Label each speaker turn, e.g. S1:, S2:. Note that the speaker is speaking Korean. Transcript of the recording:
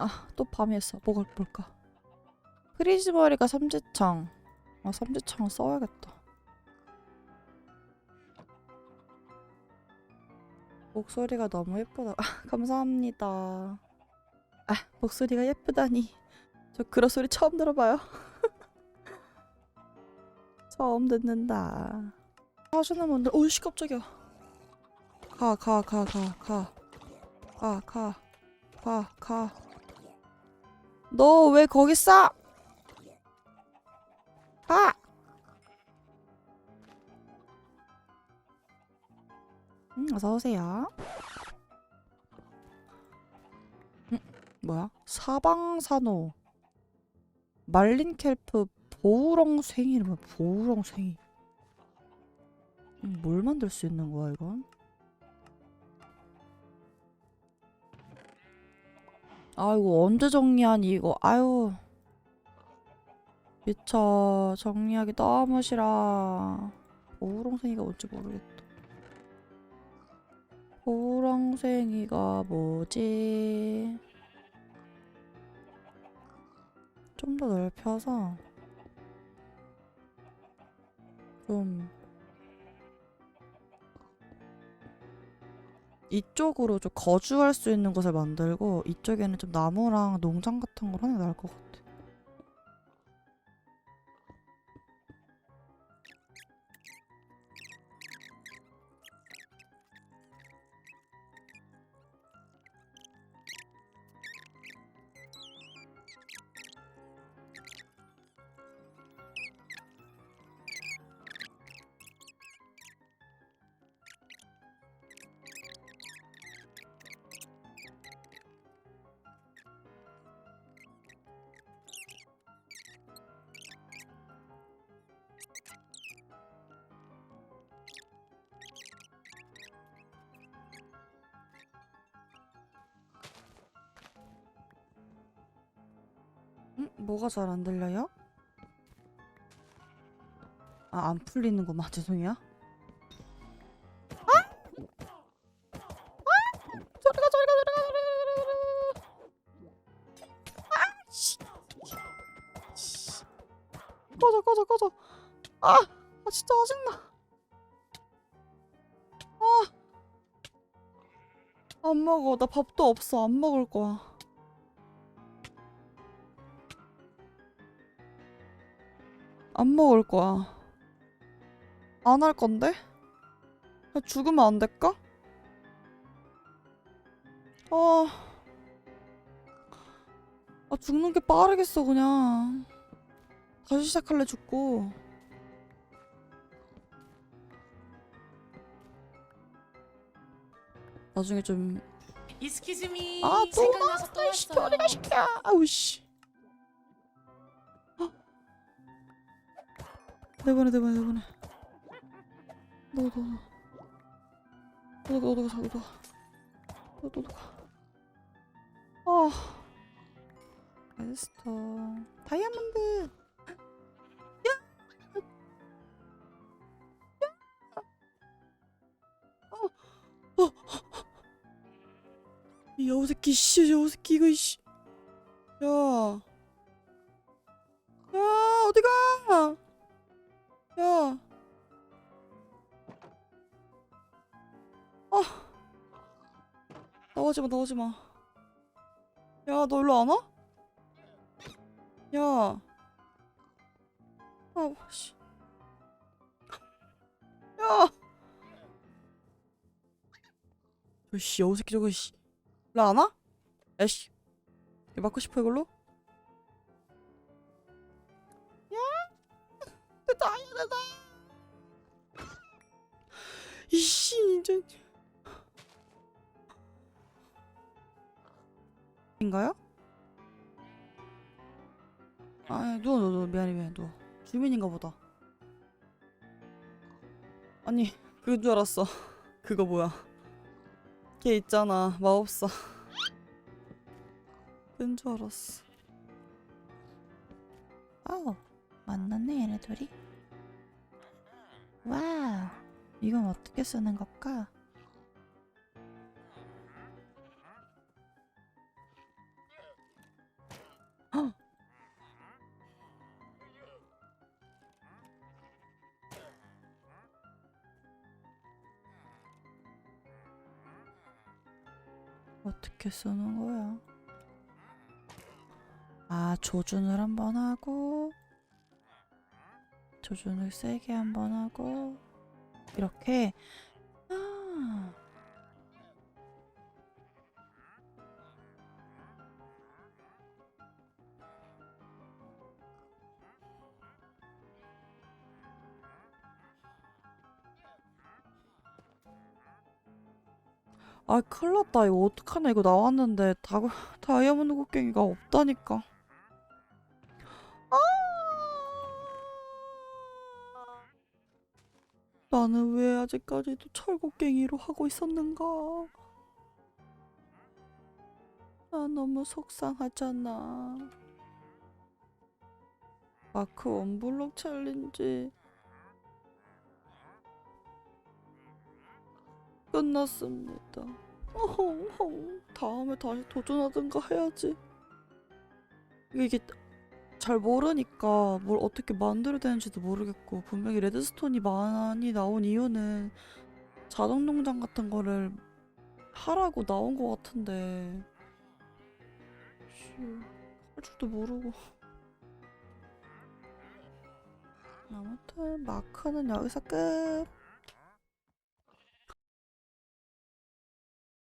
S1: 아, 또 밤이었어. 뭐가 볼까? 크리즈머리가 삼지창. 아, 삼지창 써야겠다. 목소리가 너무 예쁘다. 아, 감사합니다. 아, 목소리가 예쁘다니. 저 그런 소리 처음 들어봐요. 처음 듣는다. 하시는 분들, 오이씨 깜짝이야. 가, 가, 가, 가, 가. 가, 가. 가, 가. 너 왜 거기 싸? 가! 음, 어서 오세요. 음, 뭐야? 사방산호 말린 켈프 보우렁 생이는 뭐야? 보우렁 생이. 음, 뭘 만들 수 있는 거야 이건? 아이고 언제 정리하니 이거? 아유. 미쳐 정리하기 너무 싫어 보우렁생이가 뭔지 모르겠다. 보우렁생이가 뭐지? 좀 더 넓혀서 좀 이쪽으로 좀 거주할 수 있는 곳을 만들고 이쪽에는 좀 나무랑 농장 같은 걸게 나을 것 같아. 응? 뭐가 잘 안 들려요? 아, 안 풀리는구만. 죄송해요. 아! 아! 저리가, 저리가, 저리가, 저리가, 저리가. 아! 씨. 씨. 꺼져, 꺼져, 꺼져. 아! 아, 진짜 짜증나. 아! 안 먹어. 나 밥도 없어. 안 먹을 거야. 안 먹을 거야. 안 할 건데? 나 죽으면 안 될까? 아, 아 죽는 게 빠르겠어 그냥. 다시 시작할래 죽고. 나중에 좀
S2: 이스키즈미
S1: 아, 또
S2: 생각나서 또 왔어요.
S1: 별이가 시켜 아우 씨 내보내 내보내 내보내 너너 너너 너너 가 너너 가 너너 가 아. 에스터 다이아몬드! 어! 어! 이 여우새끼 씨 여우새끼 이거 씨. 야. 야, 어디가? 야. 아. 나오지 마, 나오지 마. 야, 너 일로 안 와? 야. 아, 씨. 야. 저씨 여우 새끼 저거 씨. 일로 안 와? 야씨. 맞고 싶어 이걸로? 이씨, 이제. 인가요? 아, 누워, 누워, 누워. 미안해, 미안해, 누워. 주민인가 보다. 아니, 그건 줄 알았어. 그거 뭐야. 걔 있잖아, 마법사. 그건 줄 알았어. 아우, 만났네, 얘네 둘이. 와우. 이건 어떻게 쓰는 걸까? 헉! 어떻게 쓰는 거야? 아, 조준을 한번 하고, 조준을 세게 한번 하고, 이렇게, 아, 아, 큰일 났다. 이거 어떡하나. 이거 나왔는데, 다, 다이아몬드 곡괭이가 없다니까. 나는 왜 아직까지도 철곡갱이로 하고 있었는가? 나 너무 속상하잖아. 마크 원블록 챌린지 끝났습니다. 어헝헝 다음에 다시 도전하든가 해야지. 이게 잘 모르니까 뭘 어떻게 만들어야 되는지도 모르겠고 분명히 레드스톤이 많이 나온 이유는 자동 농장 같은 거를 하라고 나온 것 같은데. 씨, 할 줄도 모르고. 아무튼 마크는 여기서 끝